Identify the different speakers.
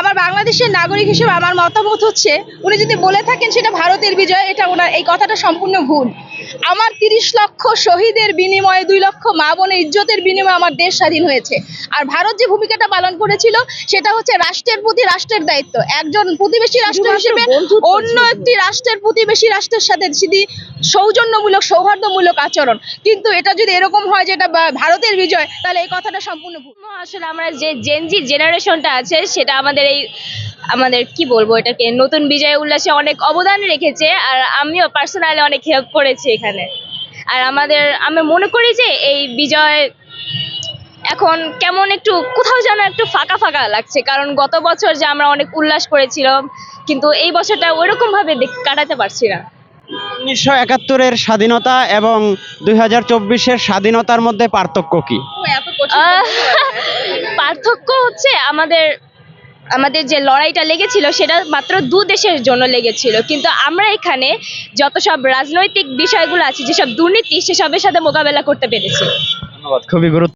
Speaker 1: আমার বাংলাদেশের নাগরিক হিসেবে আমার মতামত হচ্ছে, উনি যদি বলে থাকেন সেটা ভারতের বিজয়, এটা ওনার এই কথাটা সম্পূর্ণ ভুল। আমার তিরিশ লক্ষ শহীদের বিনিময়ে দুই লক্ষ মা বোনের ইজ্জতের বিনিময়ে আমার দেশ স্বাধীন হয়েছে। আর ভারত যে ভূমিকাটা পালন করেছিল সেটা হচ্ছে রাষ্ট্রের প্রতি রাষ্ট্রের দায়িত্ব। একজন প্রতিবেশী রাষ্ট্র হিসেবে অন্য একটি রাষ্ট্রের প্রতিবেশী রাষ্ট্রের সাথে যদি সৌজন্যমূলক সৌহার্দ্যমূলক আচরণ। কিন্তু এটা যদি এরকম হয় যে এটা ভারতের বিজয় তাহলে এই কথাটা সম্পূর্ণ ভুল।
Speaker 2: আসলে আমরা যে জেনজি জেনারেশনটা আছে সেটা আমাদের এই আমাদের কি বলব এটাকে নতুন বিজয় উল্লাসে অনেক অবদান রেখেছে আর আমিও পার্সোনালি অনেক হেল্প করেছি এখানে। আর আমাদের আমি মনে করি যে এই বিজয় এখন কেমন একটু কোথাও যেন একটু ফাঁকা ফাঁকা লাগছে। কারণ গত বছর যে আমরা অনেক উল্লাস করেছিলাম কিন্তু এই বছরটা ওইরকম ভাবে কাটাতে পারছি না।
Speaker 3: উনিশশো একাত্তরের স্বাধীনতা এবং দুই হাজার চব্বিশের স্বাধীনতার মধ্যে পার্থক্য কি?
Speaker 2: পার্থক্য হচ্ছে আমাদের আমাদের যে লড়াইটা লেগেছিল সেটা মাত্র দু দেশের জন্য লেগেছিল। কিন্তু আমরা এখানে যত সব রাজনৈতিক বিষয়গুলো আছে, যেসব দুর্নীতি, সেসবের সাথে মোকাবেলা করতে পেরেছি।
Speaker 3: ধন্যবাদ। খুবই গুরুত্ব